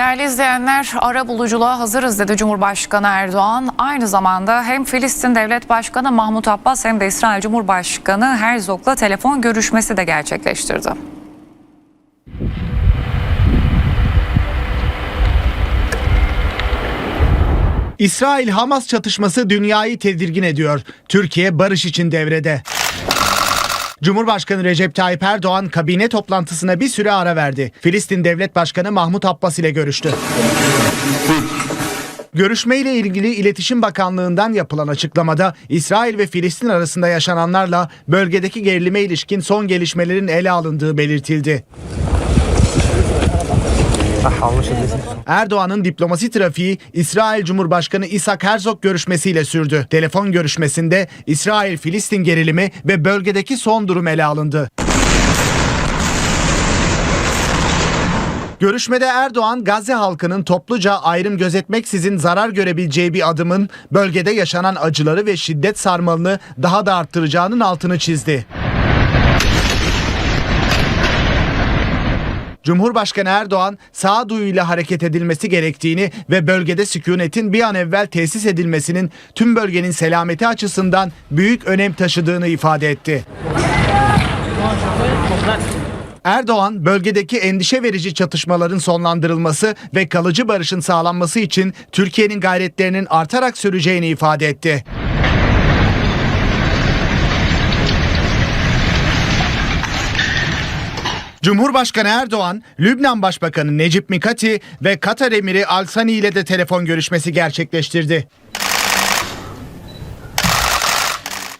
Değerli izleyenler, ara buluculuğa hazırız dedi Cumhurbaşkanı Erdoğan. Aynı zamanda hem Filistin Devlet Başkanı Mahmut Abbas hem de İsrail Cumhurbaşkanı Herzog'la telefon görüşmesi de gerçekleştirdi. İsrail-Hamas çatışması dünyayı tedirgin ediyor. Türkiye barış için devrede. Cumhurbaşkanı Recep Tayyip Erdoğan kabine toplantısına bir süre ara verdi. Filistin Devlet Başkanı Mahmut Abbas ile görüştü. Görüşmeyle ilgili İletişim Bakanlığı'ndan yapılan açıklamada İsrail ve Filistin arasında yaşananlarla bölgedeki gerilime ilişkin son gelişmelerin ele alındığı belirtildi. Erdoğan'ın diplomasi trafiği İsrail Cumhurbaşkanı İshak Herzog görüşmesiyle sürdü. Telefon görüşmesinde İsrail-Filistin gerilimi ve bölgedeki son durum ele alındı. Görüşmede Erdoğan, Gazze halkının topluca ayrım gözetmeksizin zarar görebileceği bir adımın bölgede yaşanan acıları ve şiddet sarmalını daha da arttıracağının altını çizdi. Cumhurbaşkanı Erdoğan sağduyuyla hareket edilmesi gerektiğini ve bölgede sükunetin bir an evvel tesis edilmesinin tüm bölgenin selameti açısından büyük önem taşıdığını ifade etti. Erdoğan bölgedeki endişe verici çatışmaların sonlandırılması ve kalıcı barışın sağlanması için Türkiye'nin gayretlerinin artarak süreceğini ifade etti. Cumhurbaşkanı Erdoğan, Lübnan Başbakanı Necip Mikati ve Katar Emiri Al Sani ile de telefon görüşmesi gerçekleştirdi.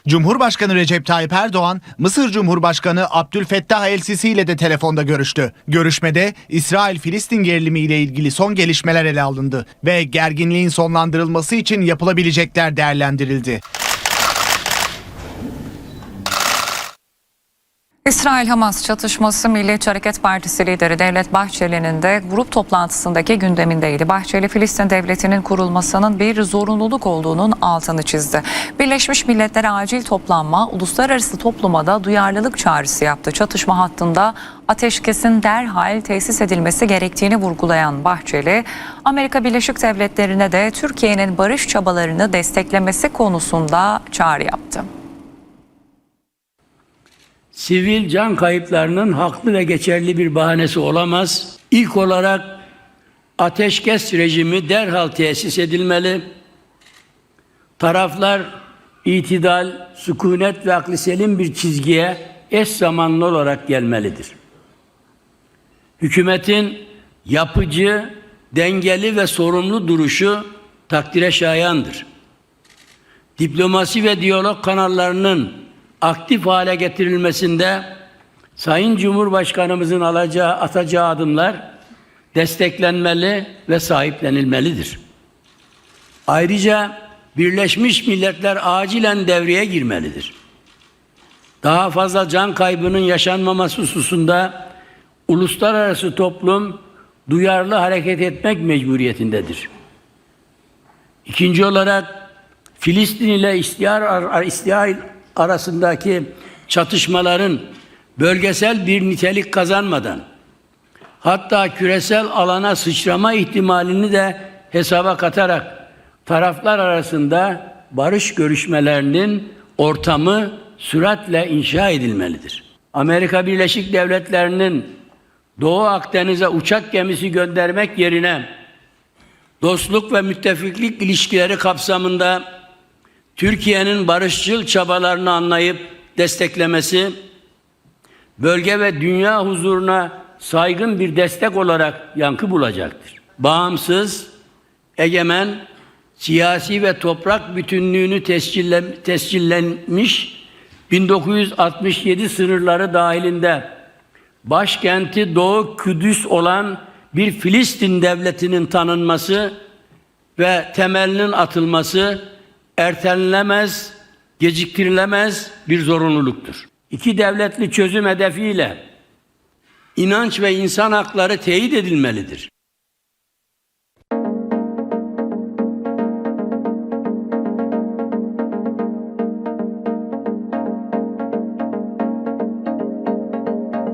Cumhurbaşkanı Recep Tayyip Erdoğan, Mısır Cumhurbaşkanı Abdülfettah El-Sisi ile de telefonda görüştü. Görüşmede İsrail-Filistin gerilimi ile ilgili son gelişmeler ele alındı ve gerginliğin sonlandırılması için yapılabilecekler değerlendirildi. İsrail-Hamas çatışması Milliyetçi Hareket Partisi lideri Devlet Bahçeli'nin de grup toplantısındaki gündemindeydi. Bahçeli, Filistin devletinin kurulmasının bir zorunluluk olduğunun altını çizdi. Birleşmiş Milletler acil toplanma, uluslararası topluma da duyarlılık çağrısı yaptı. Çatışma hattında ateşkesin derhal tesis edilmesi gerektiğini vurgulayan Bahçeli, Amerika Birleşik Devletleri'ne de Türkiye'nin barış çabalarını desteklemesi konusunda çağrı yaptı. Sivil can kayıplarının haklı ve geçerli bir bahanesi olamaz. İlk olarak ateşkes rejimi derhal tesis edilmeli. Taraflar itidal, sükunet ve aklı selim bir çizgiye eş zamanlı olarak gelmelidir. Hükümetin yapıcı, dengeli ve sorumlu duruşu takdire şayandır. Diplomasi ve diyalog kanallarının aktif hale getirilmesinde Sayın Cumhurbaşkanımızın alacağı, atacağı adımlar desteklenmeli ve sahiplenilmelidir. Ayrıca Birleşmiş Milletler acilen devreye girmelidir. Daha fazla can kaybının yaşanmaması hususunda uluslararası toplum duyarlı hareket etmek mecburiyetindedir. İkinci olarak Filistin ile İstihar arasındaki çatışmaların bölgesel bir nitelik kazanmadan hatta küresel alana sıçrama ihtimalini de hesaba katarak taraflar arasında barış görüşmelerinin ortamı süratle inşa edilmelidir. Amerika Birleşik Devletleri'nin Doğu Akdeniz'e uçak gemisi göndermek yerine dostluk ve müttefiklik ilişkileri kapsamında Türkiye'nin barışçıl çabalarını anlayıp desteklemesi, bölge ve dünya huzuruna saygın bir destek olarak yankı bulacaktır. Bağımsız, egemen, siyasi ve toprak bütünlüğünü tescille, tescillenmiş 1967 sınırları dahilinde başkenti Doğu Kudüs olan bir Filistin devletinin tanınması ve temelinin atılması ertelenemez, geciktirilemez bir zorunluluktur. İki devletli çözüm hedefiyle inanç ve insan hakları teyit edilmelidir.